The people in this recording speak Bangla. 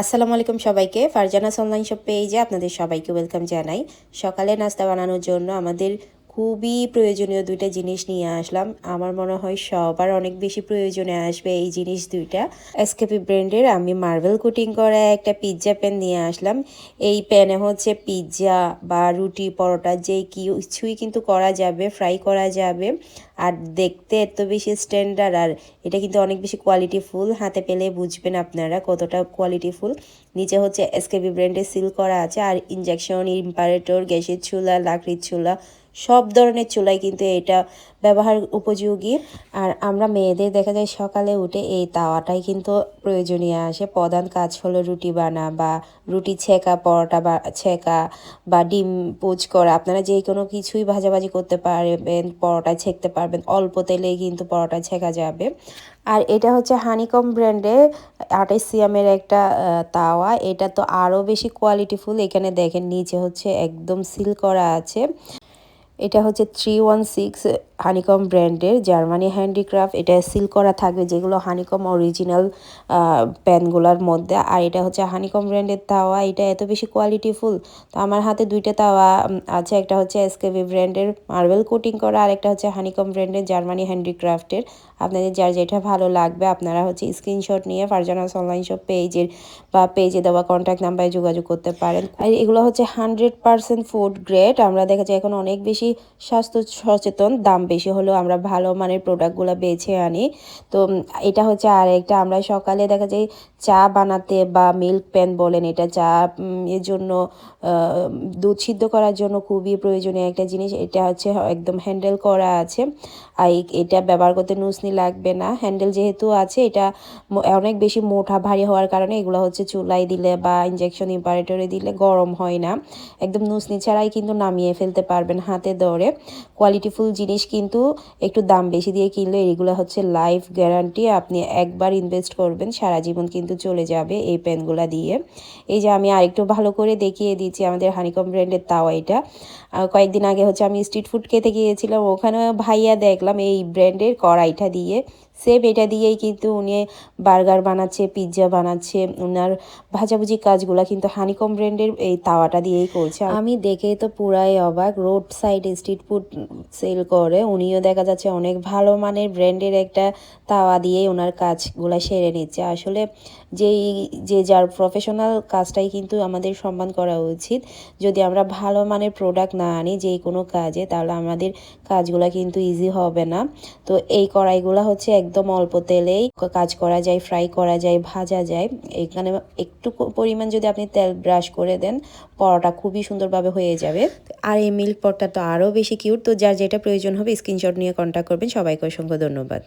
আসসালামু আলাইকুম সবাইকে। ফারজানাস অনলাইন শপ পেজে আপনাদের সবাইকে ওয়েলকাম জানাই। সকালে নাস্তা বানানোর জন্য আমাদের খুবই প্রয়োজনীয় দুইটা জিনিস নিয়ে আসলাম। আমার মনে হয় সবার অনেক বেশি প্রয়োজনে আসবে এই জিনিস দুইটা। এসকেপি ব্র্যান্ডের আমি মার্বেল কুটিং করা একটা পিৎজা প্যান নিয়ে আসলাম। এই প্যানে হচ্ছে পিৎজা বা রুটি, পরোটা যে কিছুই কিন্তু করা যাবে ফ্রাই করা যাবে। আর দেখতে এত বেশি স্ট্যান্ডার্ড আর এটা কিন্তু অনেক বেশি কোয়ালিটি ফুল হাতে পেলে বুঝবেন আপনারা কতটা কোয়ালিটি ফুল নিচে হচ্ছে এসকেবি ব্র্যান্ডের সিল করা আছে, আর ইনজেকশন ইম্পারেটর গ্যাসের চুলা, লাকড়ির চুলা, সব ধরনের চুলাই কিন্তু এটা ব্যবহার উপযোগী। আর আমরা মেয়েদের দেখা যায় সকালে উঠে এই তাওয়াটাই কিন্তু প্রয়োজনীয় আসে। প্রধান কাজ হলো রুটি বানা বা রুটি ছেঁকা, পরোটা বা ছেঁকা বা ডিম পোচ করা। আপনারা যে কোনো কিছুই ভাজাভাজি করতে পারবেন পরোটা ছেঁকতে পারবেন। অল্প তেলেই কিন্তু পরোটা ছেঁকা যাবে। আর এটা হচ্ছে হানিকম ব্র্যান্ডে আটাইশ সিয়ামের একটা তাওয়া। এটা তো আরও বেশি কোয়ালিটিফুল এখানে দেখেন, নিচে হচ্ছে একদম সিল করা আছে। এটা হচ্ছে থ্রি ওয়ান সিক্স হানিকম ব্র্যান্ডের জার্মানি হ্যান্ডিক্রাফট এটা সিল করা থাকবে যেগুলো হানিকম অরিজিনাল প্যানগুলোর মধ্যে। আর এটা হচ্ছে হানিকম ব্র্যান্ডের তাওয়া, এটা এত বেশি কোয়ালিটিফুল তো আমার হাতে দুইটা তাওয়া আছে, একটা হচ্ছে এসকেবি ব্র্যান্ডের মার্বেল কোটিং করা, আর একটা হচ্ছে হানিকম ব্র্যান্ডের জার্মানি হ্যান্ডিক্রাফটের আপনাদের যার যেটা ভালো লাগবে, আপনারা হচ্ছে স্ক্রিনশট নিয়ে ফারজানাস অনলাইন শপ পেজের বা পেজে দেওয়া কন্ট্যাক্ট নাম্বারে যোগাযোগ করতে পারেন। আর এগুলো হচ্ছে হান্ড্রেড পারসেন্ট ফুড গ্রেড আমরা দেখা যায় এখন অনেক বেশি স্বাস্থ্য সচেতন, দাম বেশি হলেও আমরা ভালো মানের প্রোডাক্টগুলো বেছে আনি। তো এটা হচ্ছে আর একটা আমরা সকালে দেখা যায় চা বানাতে বা মিল্ক প্যান বলেন, এটা চা এর জন্য দুধ সিদ্ধ করার জন্য খুবই প্রয়োজনীয় একটা জিনিস। এটা হচ্ছে একদম হ্যান্ডেল করা আছে। আর এটা ব্যবহার করতে নুসনি লাগবে না। হ্যান্ডেল যেহেতু আছে, এটা অনেক বেশি মোটা, ভারী হওয়ার কারণে এগুলো হচ্ছে চুলাই দিলে বা ইঞ্জেকশন ইম্পারেটরে দিলে গরম হয় না। একদম নুসনি ছাড়াই কিন্তু নামিয়ে ফেলতে পারবেন। হাতে ধরে কোয়ালিটিফুল জিনিস কিন্তু একটু দাম বেশি দিয়ে কিনলে এগুলো হচ্ছে লাইফ গ্যারান্টি আপনি একবার ইনভেস্ট করবেন, সারা জীবন কিন্তু চলে যাবে এই পেনগুলো দিয়ে। এই যে আমি আরেকটু ভালো করে দেখিয়ে দিচ্ছি আমাদের হানিকম ব্র্যান্ডের তাওয়া এটা। কয়েকদিন আগে হচ্ছে আমি স্ট্রিট ফুড খেতে গিয়েছিলাম ওখানে ভাইয়া দেখলাম এই ব্র্যান্ডের কড়াইটা দিয়ে। সেম এটা দিয়েই কিন্তু উনি বার্গার বানাচ্ছে, পিৎজা বানাচ্ছে ওনার ভাজাভুজি কাজগুলো কিন্তু হানিকম ব্র্যান্ডের এই তাওয়াটা দিয়েই করছে। আমি দেখে তো পুরাই অবাক road side street food sell করে, উনিও দেখা যাচ্ছে অনেক ভালো মানের ব্র্যান্ডের একটা তাওয়া দিয়েই ওনার কাজগুলো সেরে নিচ্ছে। আসলে যেই, যে যার প্রফেশনাল কাজটাই কিন্তু আমাদের সম্মান করা উচিত। যদি আমরা ভালো মানের প্রোডাক্ট না আনি যে কোনো কাজে, তাহলে আমাদের কাজগুলো কিন্তু ইজি হবে না। তো এই কড়াইগুলো হচ্ছে একদম অল্প তেলেই কাজ করা যায় ফ্রাই করা যায়, ভাজা যায়। এখানে একটু পরিমাণ যদি আপনি তেল ব্রাশ করে দেন, পরোটা খুবই সুন্দরভাবে হয়ে যাবে। আর এই মিল্ক পরোটা তো আরও বেশি কিউট তো যার যেটা প্রয়োজন হবে স্ক্রিনশট নিয়ে কন্ট্যাক্ট করবেন। সবাইকে অসংখ্য ধন্যবাদ।